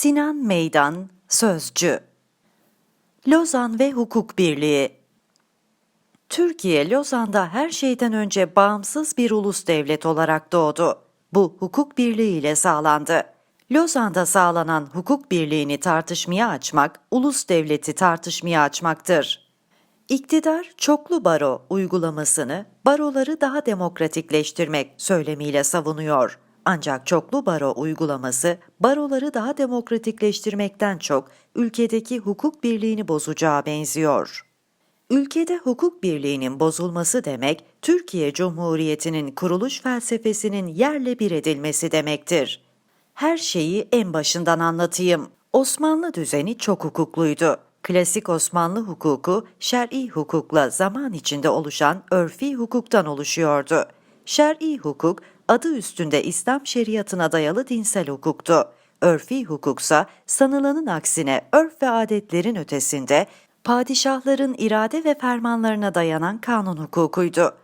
Sinan Meydan, Sözcü Lozan ve Hukuk Birliği Türkiye, Lozan'da her şeyden önce bağımsız bir ulus devlet olarak doğdu. Bu hukuk birliği ile sağlandı. Lozan'da sağlanan hukuk birliğini tartışmaya açmak, ulus devleti tartışmaya açmaktır. İktidar çoklu baro uygulamasını baroları daha demokratikleştirmek söylemiyle savunuyor. Ancak çoklu baro uygulaması baroları daha demokratikleştirmekten çok ülkedeki hukuk birliğini bozacağı benziyor. Ülkede hukuk birliğinin bozulması demek, Türkiye Cumhuriyeti'nin kuruluş felsefesinin yerle bir edilmesi demektir. Her şeyi en başından anlatayım. Osmanlı düzeni çok hukukluydu. Klasik Osmanlı hukuku, şer'i hukukla zaman içinde oluşan örfi hukuktan oluşuyordu. Şer'i hukuk, adı üstünde İslam şeriatına dayalı dinsel hukuktu. Örfi hukuksa sanılanın aksine örf ve adetlerin ötesinde padişahların irade ve fermanlarına dayanan kanun hukukuydu.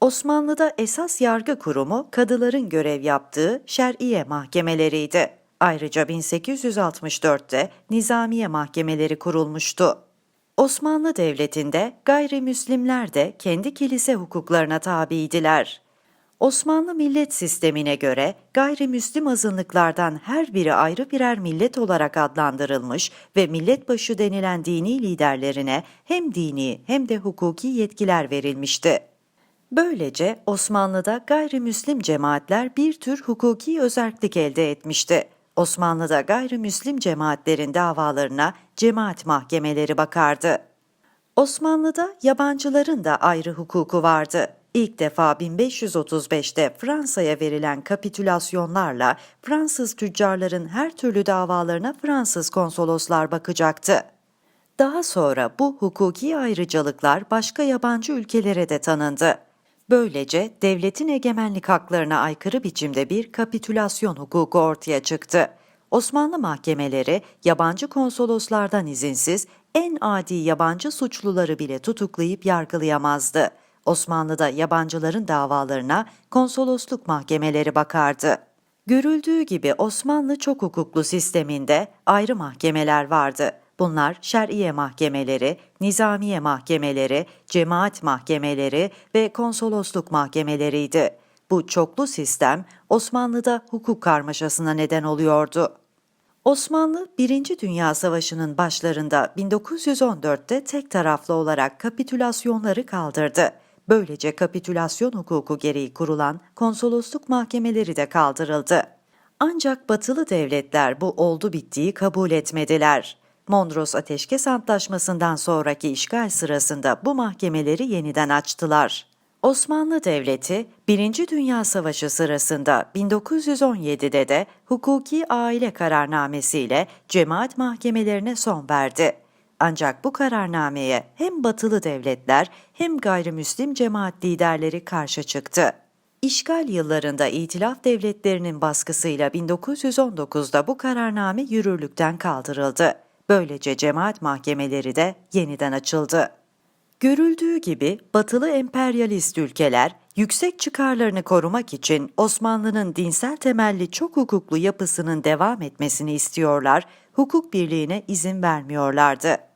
Osmanlı'da esas yargı kurumu kadıların görev yaptığı şer'iye mahkemeleriydi. Ayrıca 1864'te nizamiye mahkemeleri kurulmuştu. Osmanlı Devleti'nde gayrimüslimler de kendi kilise hukuklarına tabiydiler. Osmanlı millet sistemine göre gayrimüslim azınlıklardan her biri ayrı birer millet olarak adlandırılmış ve milletbaşı denilen dini liderlerine hem dini hem de hukuki yetkiler verilmişti. Böylece Osmanlı'da gayrimüslim cemaatler bir tür hukuki özerklik elde etmişti. Osmanlı'da gayrimüslim cemaatlerin davalarına cemaat mahkemeleri bakardı. Osmanlı'da yabancıların da ayrı hukuku vardı. İlk defa 1535'te Fransa'ya verilen kapitülasyonlarla Fransız tüccarların her türlü davalarına Fransız konsoloslar bakacaktı. Daha sonra bu hukuki ayrıcalıklar başka yabancı ülkelere de tanındı. Böylece devletin egemenlik haklarına aykırı biçimde bir kapitülasyon hukuku ortaya çıktı. Osmanlı mahkemeleri yabancı konsoloslardan izinsiz en adi yabancı suçluları bile tutuklayıp yargılayamazdı. Osmanlı'da yabancıların davalarına konsolosluk mahkemeleri bakardı. Görüldüğü gibi Osmanlı çok hukuklu sisteminde ayrı mahkemeler vardı. Bunlar şer'iye mahkemeleri, nizamiye mahkemeleri, cemaat mahkemeleri ve konsolosluk mahkemeleriydi. Bu çoklu sistem Osmanlı'da hukuk karmaşasına neden oluyordu. Osmanlı, Birinci Dünya Savaşı'nın başlarında 1914'te tek taraflı olarak kapitülasyonları kaldırdı. Böylece kapitülasyon hukuku gereği kurulan konsolosluk mahkemeleri de kaldırıldı. Ancak batılı devletler bu oldu bittiği kabul etmediler. Mondros Ateşkes Antlaşması'ndan sonraki işgal sırasında bu mahkemeleri yeniden açtılar. Osmanlı Devleti, Birinci Dünya Savaşı sırasında 1917'de de hukuki aile kararnamesiyle cemaat mahkemelerine son verdi. Ancak bu kararnameye hem batılı devletler hem gayrimüslim cemaat liderleri karşı çıktı. İşgal yıllarında İtilaf devletlerinin baskısıyla 1919'da bu kararname yürürlükten kaldırıldı. Böylece cemaat mahkemeleri de yeniden açıldı. Görüldüğü gibi batılı emperyalist ülkeler yüksek çıkarlarını korumak için Osmanlı'nın dinsel temelli çok hukuklu yapısının devam etmesini istiyorlar, hukuk birliğine izin vermiyorlardı.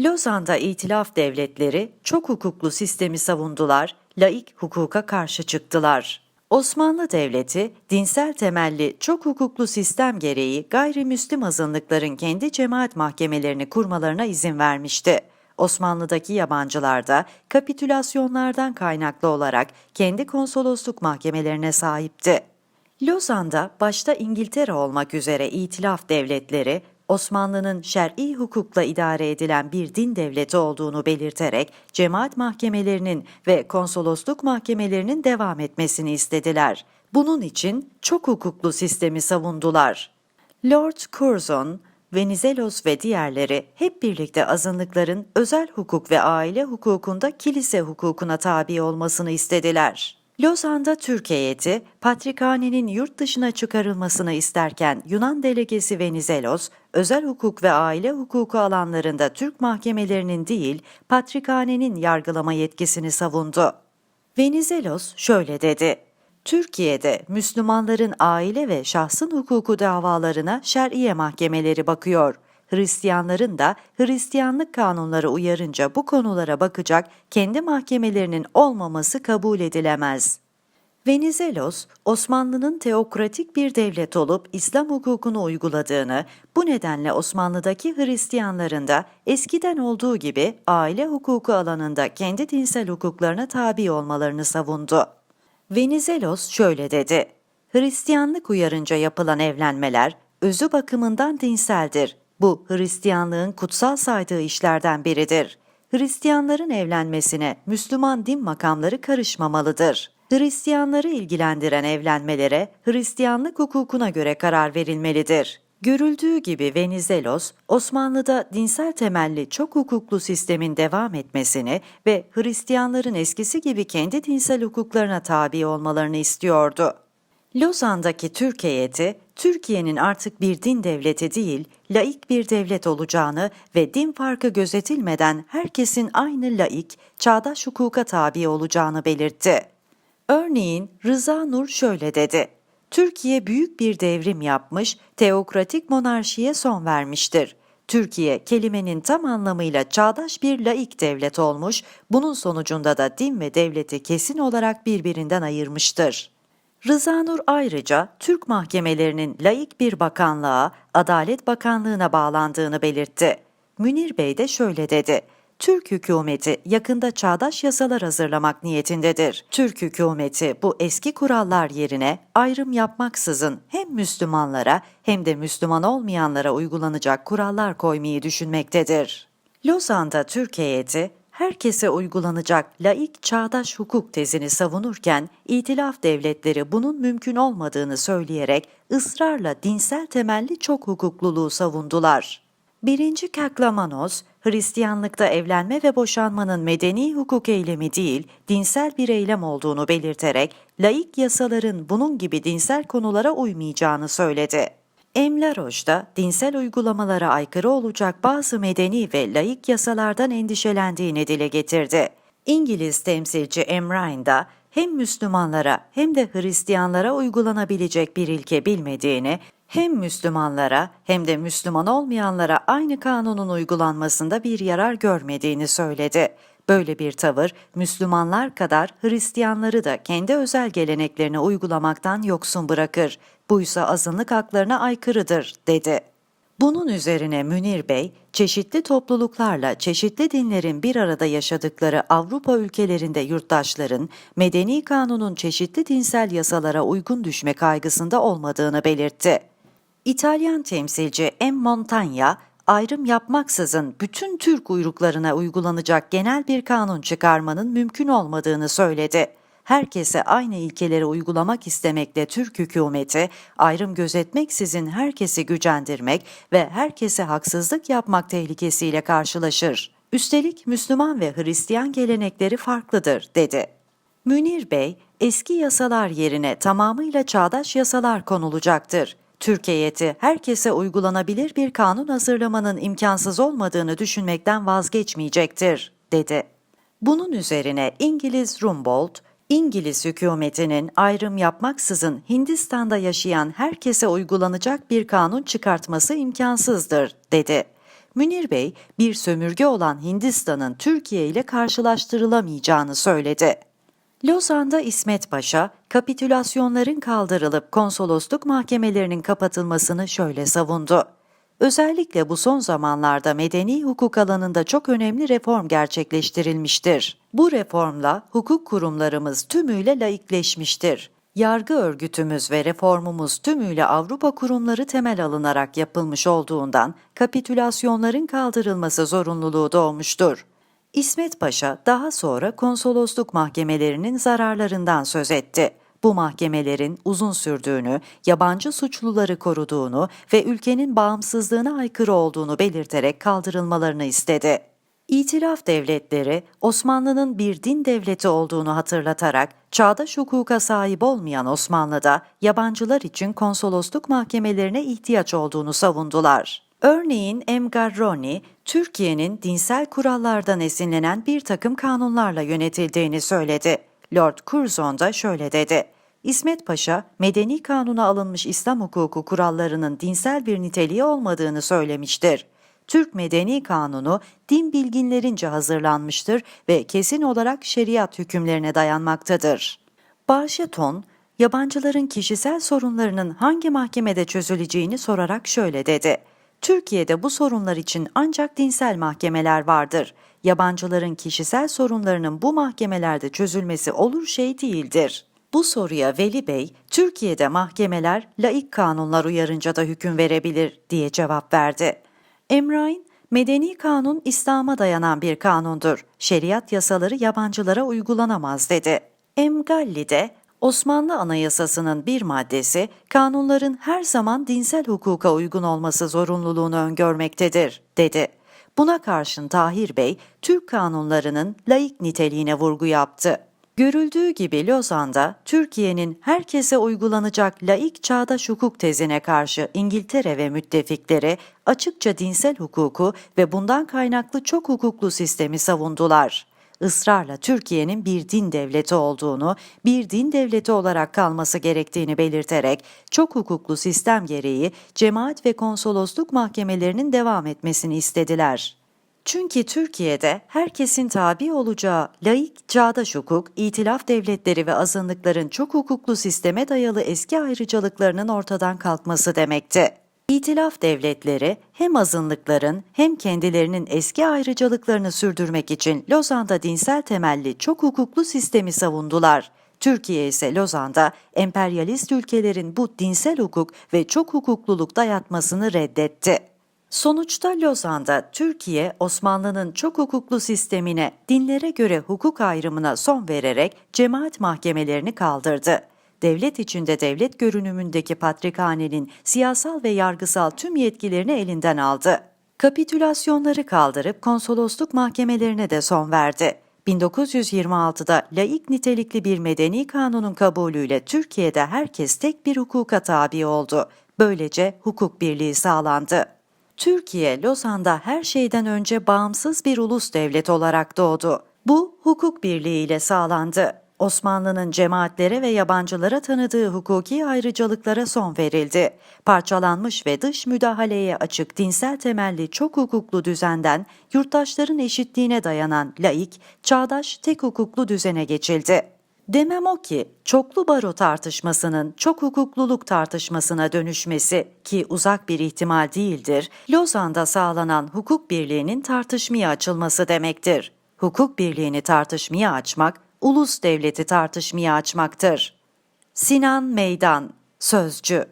Lozan'da itilaf devletleri çok hukuklu sistemi savundular, laik hukuka karşı çıktılar. Osmanlı Devleti, dinsel temelli çok hukuklu sistem gereği gayrimüslim azınlıkların kendi cemaat mahkemelerini kurmalarına izin vermişti. Osmanlı'daki yabancılar da kapitülasyonlardan kaynaklı olarak kendi konsolosluk mahkemelerine sahipti. Lozan'da başta İngiltere olmak üzere itilaf devletleri Osmanlı'nın şer'i hukukla idare edilen bir din devleti olduğunu belirterek cemaat mahkemelerinin ve konsolosluk mahkemelerinin devam etmesini istediler. Bunun için çok hukuklu sistemi savundular. Lord Curzon, Venizelos ve diğerleri hep birlikte azınlıkların özel hukuk ve aile hukukunda kilise hukukuna tabi olmasını istediler. Lozan'da Türk heyeti, Patrikhane'nin yurt dışına çıkarılmasını isterken Yunan delegesi Venizelos, özel hukuk ve aile hukuku alanlarında Türk mahkemelerinin değil, Patrikhane'nin yargılama yetkisini savundu. Venizelos şöyle dedi, Türkiye'de Müslümanların aile ve şahsın hukuku davalarına şer'iye mahkemeleri bakıyor. Hristiyanların da Hristiyanlık kanunları uyarınca bu konulara bakacak kendi mahkemelerinin olmaması kabul edilemez. Venizelos, Osmanlı'nın teokratik bir devlet olup İslam hukukunu uyguladığını, bu nedenle Osmanlı'daki Hristiyanların da eskiden olduğu gibi aile hukuku alanında kendi dinsel hukuklarına tabi olmalarını savundu. Venizelos şöyle dedi. Hristiyanlık uyarınca yapılan evlenmeler özü bakımından dinseldir. Bu Hristiyanlığın kutsal saydığı işlerden biridir. Hristiyanların evlenmesine Müslüman din makamları karışmamalıdır. Hristiyanları ilgilendiren evlenmelere Hristiyanlık hukukuna göre karar verilmelidir. Görüldüğü gibi Venizelos, Osmanlı'da dinsel temelli çok hukuklu sistemin devam etmesini ve Hristiyanların eskisi gibi kendi dinsel hukuklarına tabi olmalarını istiyordu. Lozan'daki Türk heyeti, Türkiye'nin artık bir din devleti değil, laik bir devlet olacağını ve din farkı gözetilmeden herkesin aynı laik, çağdaş hukuka tabi olacağını belirtti. Örneğin Rıza Nur şöyle dedi. Türkiye büyük bir devrim yapmış, teokratik monarşiye son vermiştir. Türkiye kelimenin tam anlamıyla çağdaş bir laik devlet olmuş, bunun sonucunda da din ve devleti kesin olarak birbirinden ayırmıştır. Rıza Nur ayrıca Türk mahkemelerinin laik bir bakanlığa, Adalet Bakanlığı'na bağlandığını belirtti. Münir Bey de şöyle dedi. Türk hükümeti yakında çağdaş yasalar hazırlamak niyetindedir. Türk hükümeti bu eski kurallar yerine ayrım yapmaksızın hem Müslümanlara hem de Müslüman olmayanlara uygulanacak kurallar koymayı düşünmektedir. Lozan'da Türk heyeti herkese uygulanacak laik çağdaş hukuk tezini savunurken itilaf devletleri bunun mümkün olmadığını söyleyerek ısrarla dinsel temelli çok hukukluluğu savundular. Birinci Kaklamanos, Hristiyanlıkta evlenme ve boşanmanın medeni hukuk eylemi değil, dinsel bir eylem olduğunu belirterek, laik yasaların bunun gibi dinsel konulara uymayacağını söyledi. Emlaroş da dinsel uygulamalara aykırı olacak bazı medeni ve laik yasalardan endişelendiğini dile getirdi. İngiliz temsilci Emrine da hem Müslümanlara hem de Hristiyanlara uygulanabilecek bir ilke bilmediğini, hem Müslümanlara hem de Müslüman olmayanlara aynı kanunun uygulanmasında bir yarar görmediğini söyledi. Böyle bir tavır Müslümanlar kadar Hristiyanları da kendi özel geleneklerini uygulamaktan yoksun bırakır. Buysa azınlık haklarına aykırıdır, dedi. Bunun üzerine Münir Bey, çeşitli topluluklarla çeşitli dinlerin bir arada yaşadıkları Avrupa ülkelerinde yurttaşların medeni kanunun çeşitli dinsel yasalara uygun düşme kaygısında olmadığını belirtti. İtalyan temsilci M. Montagna, ayrım yapmaksızın bütün Türk uyruklarına uygulanacak genel bir kanun çıkarmanın mümkün olmadığını söyledi. Herkese aynı ilkeleri uygulamak istemekle Türk hükümeti, ayrım gözetmeksizin herkesi gücendirmek ve herkese haksızlık yapmak tehlikesiyle karşılaşır. Üstelik Müslüman ve Hristiyan gelenekleri farklıdır, dedi. Münir Bey, eski yasalar yerine tamamıyla çağdaş yasalar konulacaktır. Türk heyeti herkese uygulanabilir bir kanun hazırlamanın imkansız olmadığını düşünmekten vazgeçmeyecektir, dedi. Bunun üzerine İngiliz Rumboldt, İngiliz hükümetinin ayrım yapmaksızın Hindistan'da yaşayan herkese uygulanacak bir kanun çıkartması imkansızdır, dedi. Münir Bey, bir sömürge olan Hindistan'ın Türkiye ile karşılaştırılamayacağını söyledi. Lozan'da İsmet Paşa, kapitülasyonların kaldırılıp konsolosluk mahkemelerinin kapatılmasını şöyle savundu. Özellikle bu son zamanlarda medeni hukuk alanında çok önemli reform gerçekleştirilmiştir. Bu reformla hukuk kurumlarımız tümüyle laikleşmiştir. Yargı örgütümüz ve reformumuz tümüyle Avrupa kurumları temel alınarak yapılmış olduğundan kapitülasyonların kaldırılması zorunluluğu doğmuştur. İsmet Paşa daha sonra konsolosluk mahkemelerinin zararlarından söz etti. Bu mahkemelerin uzun sürdüğünü, yabancı suçluları koruduğunu ve ülkenin bağımsızlığına aykırı olduğunu belirterek kaldırılmalarını istedi. İtilaf devletleri Osmanlı'nın bir din devleti olduğunu hatırlatarak çağdaş hukuka sahip olmayan Osmanlı'da yabancılar için konsolosluk mahkemelerine ihtiyaç olduğunu savundular. Örneğin Emgarroni, Türkiye'nin dinsel kurallardan esinlenen bir takım kanunlarla yönetildiğini söyledi. Lord Curzon da şöyle dedi. İsmet Paşa, medeni kanuna alınmış İslam hukuku kurallarının dinsel bir niteliği olmadığını söylemiştir. Türk Medeni Kanunu din bilginlerince hazırlanmıştır ve kesin olarak şeriat hükümlerine dayanmaktadır. Barşeton, yabancıların kişisel sorunlarının hangi mahkemede çözüleceğini sorarak şöyle dedi. Türkiye'de bu sorunlar için ancak dinsel mahkemeler vardır. Yabancıların kişisel sorunlarının bu mahkemelerde çözülmesi olur şey değildir. Bu soruya Veli Bey, Türkiye'de mahkemeler laik kanunlar uyarınca da hüküm verebilir diye cevap verdi. Emrain, medeni kanun İslam'a dayanan bir kanundur. Şeriat yasaları yabancılara uygulanamaz dedi. Emgalli de Osmanlı Anayasası'nın bir maddesi kanunların her zaman dinsel hukuka uygun olması zorunluluğunu öngörmektedir, dedi. Buna karşın Tahir Bey, Türk kanunlarının laik niteliğine vurgu yaptı. Görüldüğü gibi Lozan'da Türkiye'nin herkese uygulanacak laik çağdaş hukuk tezine karşı İngiltere ve müttefikleri açıkça dinsel hukuku ve bundan kaynaklı çok hukuklu sistemi savundular ısrarla Türkiye'nin bir din devleti olduğunu, bir din devleti olarak kalması gerektiğini belirterek çok hukuklu sistem gereği cemaat ve konsolosluk mahkemelerinin devam etmesini istediler. Çünkü Türkiye'de herkesin tabi olacağı laik, çağdaş hukuk, itilaf devletleri ve azınlıkların çok hukuklu sisteme dayalı eski ayrıcalıklarının ortadan kalkması demekti. İtilaf devletleri hem azınlıkların hem kendilerinin eski ayrıcalıklarını sürdürmek için Lozan'da dinsel temelli çok hukuklu sistemi savundular. Türkiye ise Lozan'da emperyalist ülkelerin bu dinsel hukuk ve çok hukukluluk dayatmasını reddetti. Sonuçta Lozan'da Türkiye, Osmanlı'nın çok hukuklu sistemine, dinlere göre hukuk ayrımına son vererek cemaat mahkemelerini kaldırdı devlet içinde devlet görünümündeki patrikhanenin siyasal ve yargısal tüm yetkilerini elinden aldı. Kapitülasyonları kaldırıp konsolosluk mahkemelerine de son verdi. 1926'da laik nitelikli bir medeni kanunun kabulüyle Türkiye'de herkes tek bir hukuka tabi oldu. Böylece hukuk birliği sağlandı. Türkiye, Lozan'da her şeyden önce bağımsız bir ulus devlet olarak doğdu. Bu hukuk birliği ile sağlandı. Osmanlı'nın cemaatlere ve yabancılara tanıdığı hukuki ayrıcalıklara son verildi. Parçalanmış ve dış müdahaleye açık dinsel temelli çok hukuklu düzenden yurttaşların eşitliğine dayanan laik, çağdaş tek hukuklu düzene geçildi. Demem o ki çoklu baro tartışmasının çok hukukluluk tartışmasına dönüşmesi ki uzak bir ihtimal değildir, Lozan'da sağlanan hukuk birliğinin tartışmaya açılması demektir. Hukuk birliğini tartışmaya açmak, ulus devleti tartışmaya açmaktır. Sinan Meydan, Sözcü